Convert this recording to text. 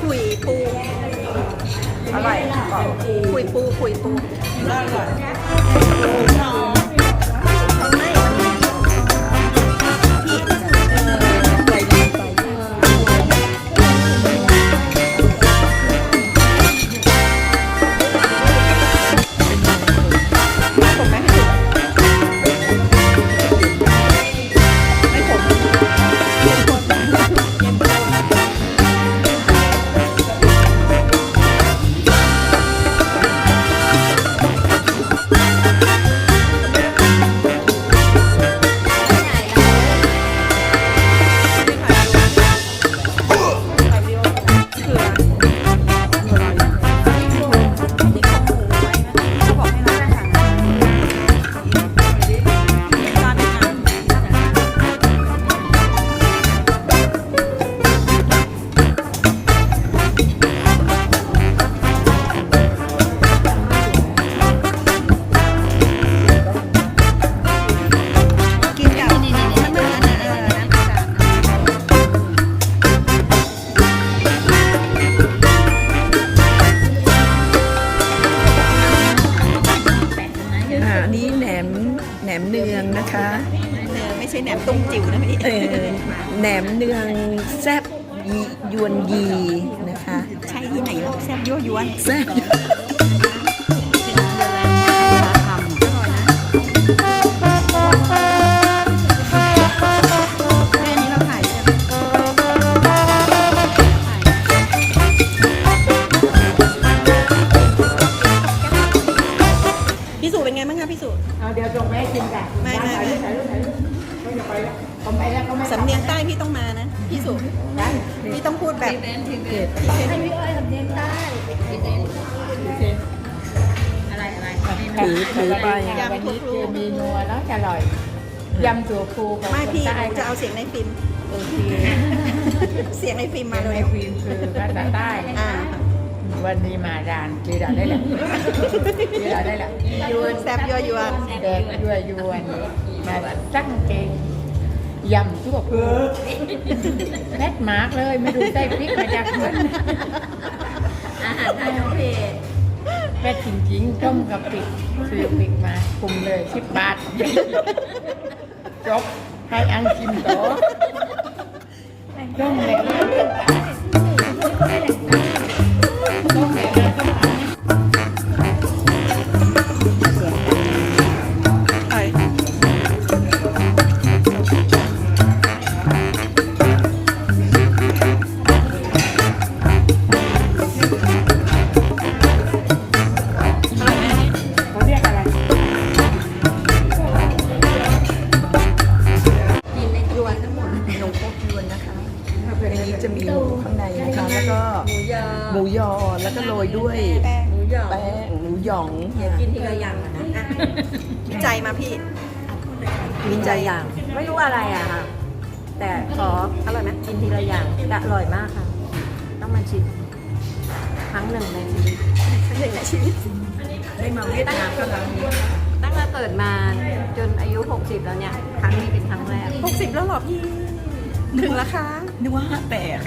คุยปูอร่อยคุยปูคุยปูอร่อย แหนมตุ้มจิ๋วนะพี่เออแหนมเนืองแซบยียวนยีนะคะ ใช่ที่ไหนหรอกแซ่บยั่วยวนแซบแม่นี้เราถ่ายใช่ไหมพี่สุเป็นไงบ้างคะพี่สุเอาเดี๋ยวส่งไปให้กินกันไม่ไม่ สำเนียงใต้พี่ต้องมานะ พี่สุได้พี่ต้องพูดแบบเผ็ดให้พี่อ้อยสำเนียงใต้อะไรอะไรถือถือไปวันนี้เจมีนัวแล้วจะอร่อยยำตัวปูกับไม่พี่คนหใต้นูจะเอาเสียงในฟิล์มโอเคเสียงในฟิล์มมาในเลยฟิล์มคือภาษาใต้อ่าวันนี้มาดานจีดาได้แหละจีดาได้แหละยวนแซ่บยั่วยวนแดงยั่วยวนมาตั้งเกง ยำทั่วปูแรดมาร์กเลยไม่ดูได้พริกมาจากเพื่อนอาหารไทยโอเคแม่จริงๆต้มกับปิกซื้อปิกมาคุมเลยสิบบาทจบให้อังกิมโตะต้มเลย หมูยอแล้วก็โรยด้วยแป้งแป้งหมูหยองกินทีละอย่างนะอะใจมาพี่กินใจอย่าง ไม่รู้อะไรอะค่ะ แต่ขออร่อยไหมกินทีละอย่างแต่อร่อยมากค่ะ ต้องมาชิมครั้งหนึ่งในชีวิตหนึ่งในชีวิตได้มาเวียดนามก็แล้วนี้ตั้งแต่เกิดมาจนอายุ 60 แล้วเนี่ย ครั้งนี้เป็นครั้งแรกหกสิบแล้วเหรอพี่ ถึงราคานึกว่าห้าแปด